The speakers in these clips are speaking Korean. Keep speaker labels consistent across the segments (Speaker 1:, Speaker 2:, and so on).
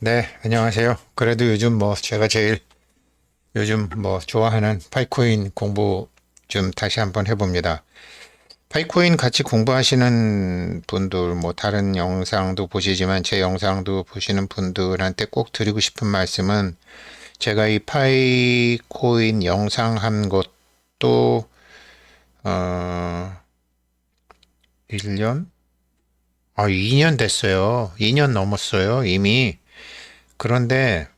Speaker 1: 네, 안녕하세요. 그래도 요즘 뭐 제가 제일 요즘 뭐 좋아하는 파이코인 공부 좀 다시 한번 해봅니다. 파이코인 같이 공부하시는 분들, 뭐 다른 영상도 보시지만 제 영상도 보시는 분들한테 꼭 드리고 싶은 말씀은 제가 이 파이코인 영상 한 것도 어 1년? 아, 2년 됐어요. 2년 넘었어요, 이미. 그런데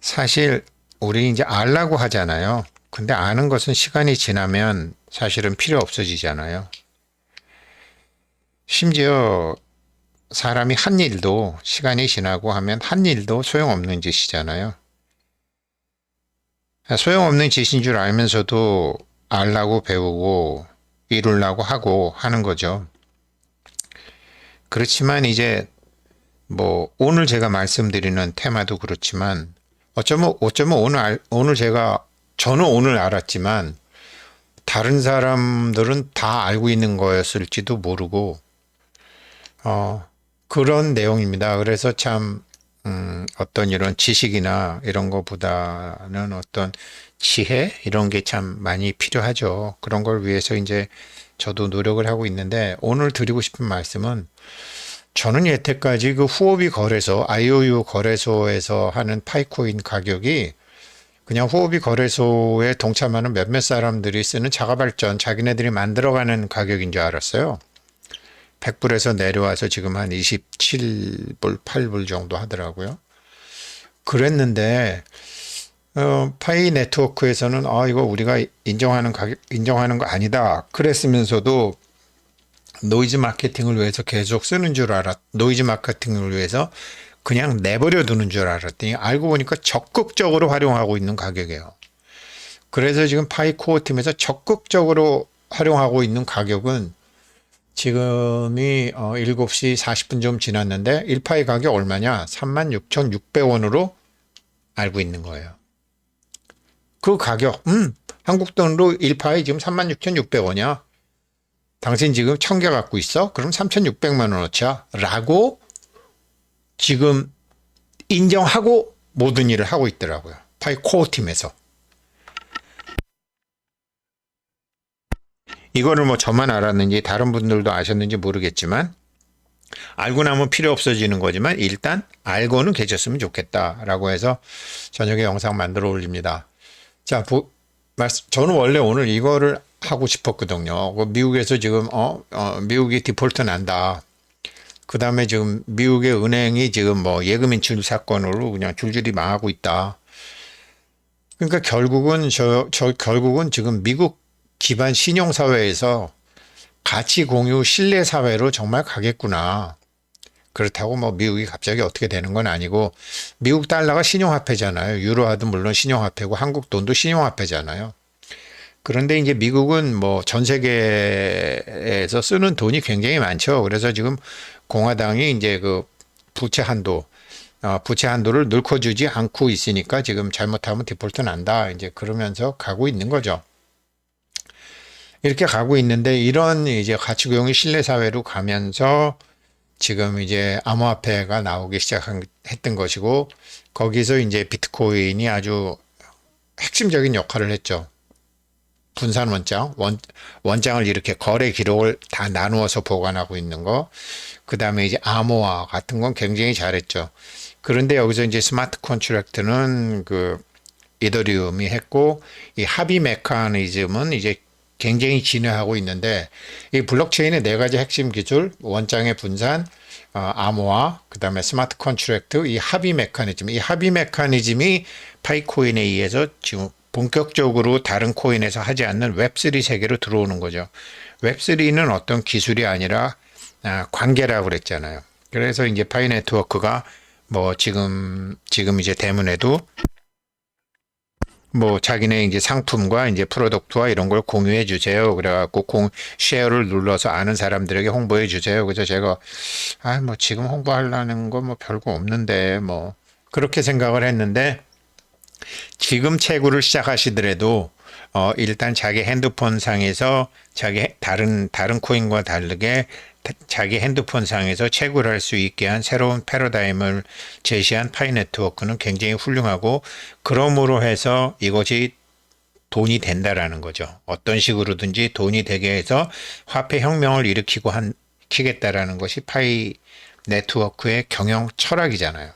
Speaker 1: 사실 우리 이제 알라고 하잖아요. 근데 아는 것은 시간이 지나면 사실은 필요 없어지잖아요. 심지어 사람이 한 일도 시간이 지나고 하면 한 일도 소용없는 짓이잖아요. 소용없는 짓인 줄 알면서도 알라고 배우고 이루려고 하고 하는 거죠. 그렇지만 이제 뭐 오늘 제가 말씀드리는 테마도 그렇지만 어쩌면 어쩌면 오늘 알- 오늘 제가 저는 오늘 알았지만 다른 사람들은 다 알고 있는 거였을지도 모르고 어 그런 내용입니다. 그래서 참 음, 어떤 이런 지식이나 이런 거보다는 어떤 지혜 이런 게 참 많이 필요하죠. 그런 걸 위해서 이제 저도 노력을 하고 있는데 오늘 드리고 싶은 말씀은 저는 여태까지 그 후오비 거래소, IOU 거래소에서 하는 파이코인 가격이 그냥 후오비 거래소에 동참하는 몇몇 사람들이 쓰는 자가발전, 자기네들이 만들어가는 가격인 줄 알았어요. 100불에서 내려와서 지금 한 27불, 8불 정도 하더라고요. 그랬는데, 어, 파이 네트워크에서는 아, 이거 우리가 인정하는 가격, 인정하는 거 아니다. 그랬으면서도 노이즈 마케팅을 위해서 계속 쓰는 줄 알았, 노이즈 마케팅을 위해서 그냥 내버려 두는 줄 알았더니 알고 보니까 적극적으로 활용하고 있는 가격이에요. 그래서 지금 파이코어 팀에서 적극적으로 활용하고 있는 가격은 지금이 어, 7시 40분 좀 지났는데 1파이 가격 얼마냐? 36,600원으로 알고 있는 거예요. 그 가격, 음, 한국 돈으로 1파이 지금 36,600원이야. 당신 지금 1000개 갖고 있어? 그럼 3,600만 원어치야. 라고 지금 인정하고 모든 일을 하고 있더라고요. 파이 코어 팀에서. 이거를 뭐 저만 알았는지 다른 분들도 아셨는지 모르겠지만 알고 나면 필요 없어지는 거지만 일단 알고는 계셨으면 좋겠다라고 해서 저녁에 영상 만들어 올립니다. 자, 보, 말씀, 저는 원래 오늘 이거를 하고 싶었거든요. 그 미국에서 지금 어, 어 미국이 디폴트 난다. 그 다음에 지금 미국의 은행이 지금 뭐 예금 인 출 사건으로 그냥 줄줄이 망하고 있다. 그러니까 결국은 저, 저 결국은 지금 미국 기반 신용 사회에서 가치 공유 신뢰 사회로 정말 가겠구나. 그렇다고 뭐 미국이 갑자기 어떻게 되는 건 아니고 미국 달러가 신용화폐잖아요. 유로화도 물론 신용화폐고 한국 돈도 신용화폐잖아요. 그런데 이제 미국은 뭐 전 세계에서 쓰는 돈이 굉장히 많죠. 그래서 지금 공화당이 이제 그 부채 한도, 어, 부채 한도를 늘려주지 않고 있으니까 지금 잘못하면 디폴트 난다. 이제 그러면서 가고 있는 거죠. 이렇게 가고 있는데 이런 이제 가치고용이 신뢰 사회로 가면서 지금 이제 암호화폐가 나오기 시작했던 것이고 거기서 이제 비트코인이 아주 핵심적인 역할을 했죠. 분산 원장, 원, 원장을 이렇게 거래 기록을 다 나누어서 보관하고 있는 거. 그 다음에 이제 암호화 같은 건 굉장히 잘했죠. 그런데 여기서 이제 스마트 컨트랙트는 그 이더리움이 했고 이 합의 메커니즘은 이제 굉장히 진화하고 있는데 이 블록체인의 네 가지 핵심 기술 원장의 분산, 어, 암호화, 그다음에 스마트 컨트랙트, 이 합의 메커니즘, 이 합의 메커니즘이 파이코인에 의해서 지금 본격적으로 다른 코인에서 하지 않는 웹3 세계로 들어오는 거죠. 웹3는 어떤 기술이 아니라 아, 관계라고 그랬잖아요. 그래서 이제 파이 네트워크가 뭐 지금 지금 이제 대문에도 뭐 자기네 이제 상품과 이제 프로덕트와 이런 걸 공유해 주세요. 그래갖고 공 쉐어를 눌러서 아는 사람들에게 홍보해 주세요. 그래서 제가 아 뭐 지금 홍보하려는 거 뭐 별거 없는데 뭐 그렇게 생각을 했는데 지금 채굴을 시작하시더라도 어, 일단 자기 핸드폰 상에서 자기 해- 다른 다른 코인과 다르게 타- 자기 핸드폰 상에서 채굴할 수 있게 한 새로운 패러다임을 제시한 파이 네트워크는 굉장히 훌륭하고 그러므로 해서 이것이 돈이 된다라는 거죠. 어떤 식으로든지 돈이 되게 해서 화폐 혁명을 일으키고 한 키겠다라는 것이 파이 네트워크의 경영 철학이잖아요.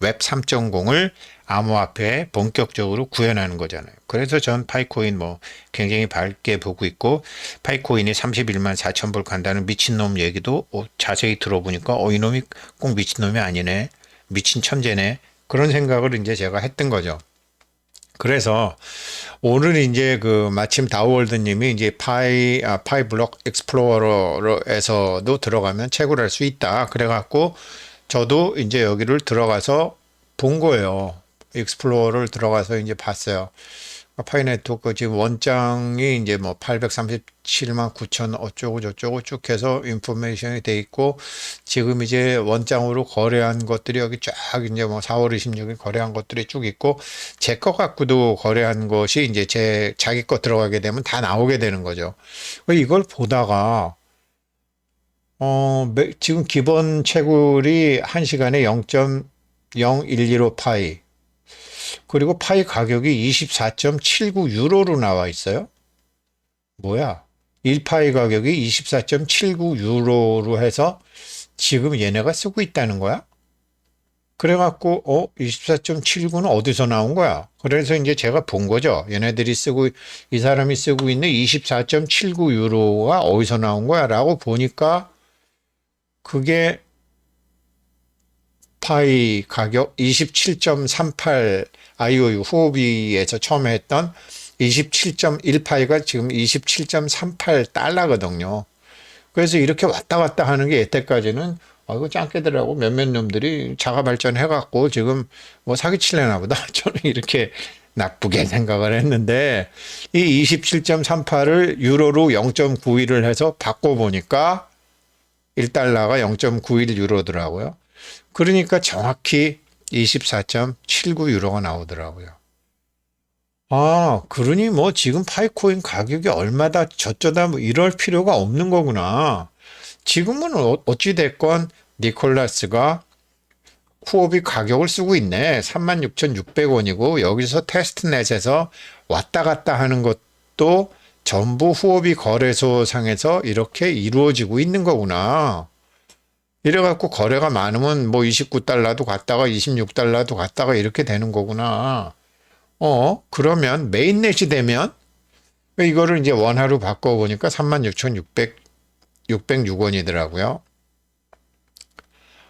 Speaker 1: 웹 3.0을 암호화폐에 본격적으로 구현하는 거잖아요. 그래서 전 파이코인 뭐 굉장히 밝게 보고 있고 파이코인이 31만 4천 불 간다는 미친놈 얘기도 어, 자세히 들어보니까 어 이놈이 꼭 미친놈이 아니네. 미친 천재네. 그런 생각을 이제 제가 했던 거죠. 그래서 오늘 이제 그 마침 다우월드님이 이제 파이 아, 파이 블록 익스플로러에서도 들어가면 채굴할 수 있다. 그래갖고 저도 이제 여기를 들어가서 본 거예요. 익스플로러를 들어가서 이제 봤어요. 파이 네트워크 지금 원장이 이제 뭐 837만 9천 어쩌고 저쩌고 쭉 해서 인포메이션이 돼 있고 지금 이제 원장으로 거래한 것들이 여기 쫙 이제 뭐 4월 26일 거래한 것들이 쭉 있고 제거 갖고도 거래한 것이 이제 제 자기 거 들어가게 되면 다 나오게 되는 거죠. 이걸 보다가 어 매- 지금 기본 채굴이 1시간에 0.0115 파이 그리고 파이 가격이 24.79 유로로 나와 있어요. 뭐야? 1파이 가격이 24.79 유로로 해서 지금 얘네가 쓰고 있다는 거야? 그래갖고, 어, 24.79는 어디서 나온 거야? 그래서 이제 제가 본 거죠. 얘네들이 쓰고, 이 사람이 쓰고 있는 24.79 유로가 어디서 나온 거야? 라고 보니까 그게 파이 가격 27.38 IOU 후오비에서 처음에 했던 27.1파이가 지금 27.38 달러거든요. 그래서 이렇게 왔다 갔다 하는 게 여태까지는 아, 이거 짱깨들하고 몇몇 놈들이 자가 발전해갖고 지금 뭐 사기칠래나 보다. 저는 이렇게 나쁘게 생각을 했는데 이 27.38을 유로로 0.91을 해서 바꿔보니까 1달러가 0.91 유로더라고요. 그러니까 정확히 24.79 유로가 나오더라고요. 아, 그러니 뭐 지금 파이코인 가격이 얼마다 저쩌다 뭐 이럴 필요가 없는 거구나. 지금은 어- 어찌됐건 니콜라스가 후업이 가격을 쓰고 있네. 36,600원이고 여기서 테스트넷에서 왔다 갔다 하는 것도 전부 후업이 거래소 상에서 이렇게 이루어지고 있는 거구나. 이래갖고 거래가 많으면 뭐 29달러도 갔다가 26달러도 갔다가 이렇게 되는 거구나. 어, 그러면 메인넷이 되면 이거를 이제 원화로 바꿔보니까 36,600, 606원이더라고요.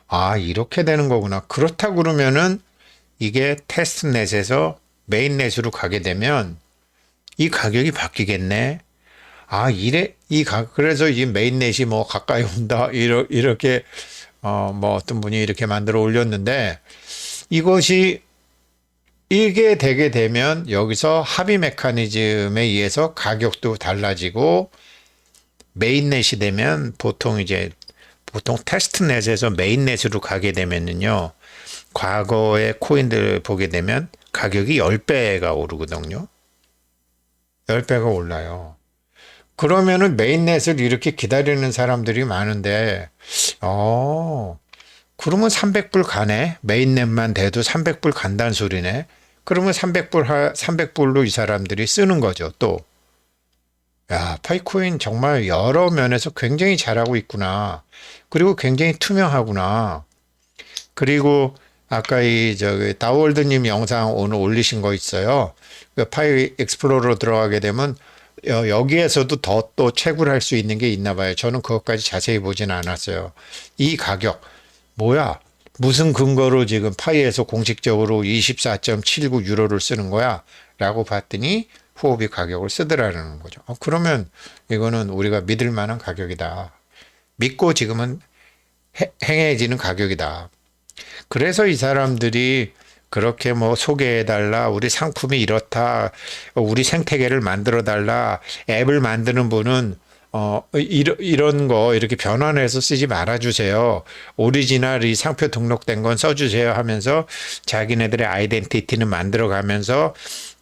Speaker 1: 아, 이렇게 되는 거구나. 그렇다 그러면은 이게 테스트넷에서 메인넷으로 가게 되면 이 가격이 바뀌겠네. 아, 이래, 이 가, 그래서 이 메인넷이 뭐 가까이 온다. 이러, 이렇게, 어, 뭐 어떤 분이 이렇게 만들어 올렸는데 이것이 이게 되게 되면 여기서 합의 메커니즘에 의해서 가격도 달라지고 메인넷이 되면 보통 이제 보통 테스트넷에서 메인넷으로 가게 되면은요. 과거의 코인들 보게 되면 가격이 10배가 오르거든요. 10배가 올라요. 그러면은 메인넷을 이렇게 기다리는 사람들이 많은데, 어, 그러면 300불 가네? 메인넷만 돼도 300불 간다는 소리네? 그러면 300불, 하, 300불로 이 사람들이 쓰는 거죠, 또. 야, 파이코인 정말 여러 면에서 굉장히 잘하고 있구나. 그리고 굉장히 투명하구나. 그리고 아까 이 저기 다월드님 영상 오늘 올리신 거 있어요. 그 파이 익스플로러 들어가게 되면 여- 여기에서도 더 또 채굴 할 수 있는 게 있나 봐요. 저는 그것까지 자세히 보진 않았어요. 이 가격 뭐야? 무슨 근거로 지금 파이에서 공식적으로 24.79 유로를 쓰는 거야? 라고 봤더니 후오비 가격을 쓰더라는 거죠. 어, 그러면 이거는 우리가 믿을 만한 가격이다. 믿고 지금은 해- 행해지는 가격이다. 그래서 이 사람들이 그렇게 뭐 소개해달라, 우리 상품이 이렇다, 우리 생태계를 만들어달라, 앱을 만드는 분은 어, 이런, 이런 거 이렇게 변환해서 쓰지 말아주세요. 오리지널 이 상표 등록된 건 써주세요 하면서 자기네들의 아이덴티티는 만들어가면서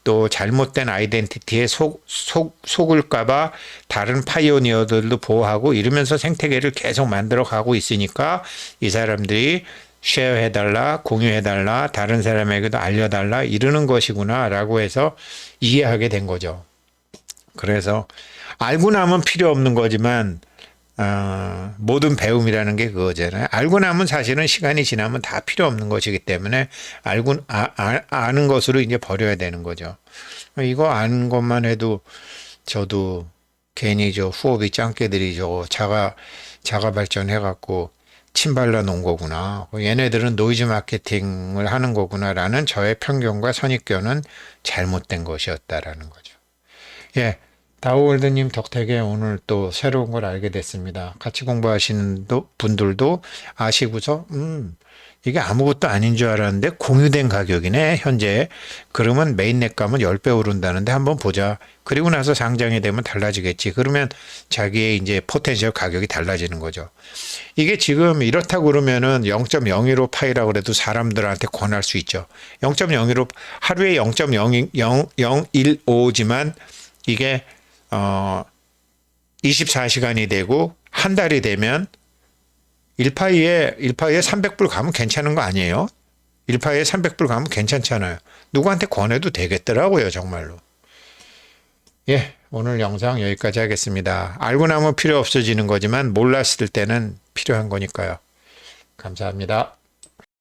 Speaker 1: 또 잘못된 아이덴티티에 속, 속, 속을까봐 다른 파이오니어들도 보호하고 이러면서 생태계를 계속 만들어 가고 있으니까 이 사람들이 쉐어해달라, 공유해달라, 다른 사람에게도 알려달라 이러는 것이구나 라고 해서 이해하게 된 거죠. 그래서 알고 나면 필요 없는 거지만 어, 모든 배움이라는 게 그거잖아요. 알고 나면 사실은 시간이 지나면 다 필요 없는 것이기 때문에 알고 아, 아, 아는 것으로 이제 버려야 되는 거죠. 이거 아는 것만 해도 저도 괜히 저 후업이 짱깨들이 저 자가 자가 발전해 갖고 침발라 놓은 거구나. 얘네들은 노이즈 마케팅을 하는 거구나라는 저의 편견과 선입견은 잘못된 것이었다라는 거죠. 예. 다우월드님 덕택에 오늘 또 새로운 걸 알게 됐습니다. 같이 공부하시는 도- 분들도 아시고서, 음, 이게 아무것도 아닌 줄 알았는데 공유된 가격이네, 현재. 그러면 메인넷 가면 10배 오른다는데 한번 보자. 그리고 나서 상장이 되면 달라지겠지. 그러면 자기의 이제 포텐셜 가격이 달라지는 거죠. 이게 지금 이렇다고 그러면은 0.01호 파이라고 그래도 사람들한테 권할 수 있죠. 0.01호, 하루에 0.00115지만 이게 어 24시간이 되고 한 달이 되면 1파이에 1파이에 300불 가면 괜찮은 거 아니에요? 1파이에 300불 가면 괜찮잖아요. 누구한테 권해도 되겠더라고요, 정말로. 예, 오늘 영상 여기까지 하겠습니다. 알고 나면 필요 없어지는 거지만 몰랐을 때는 필요한 거니까요. 감사합니다.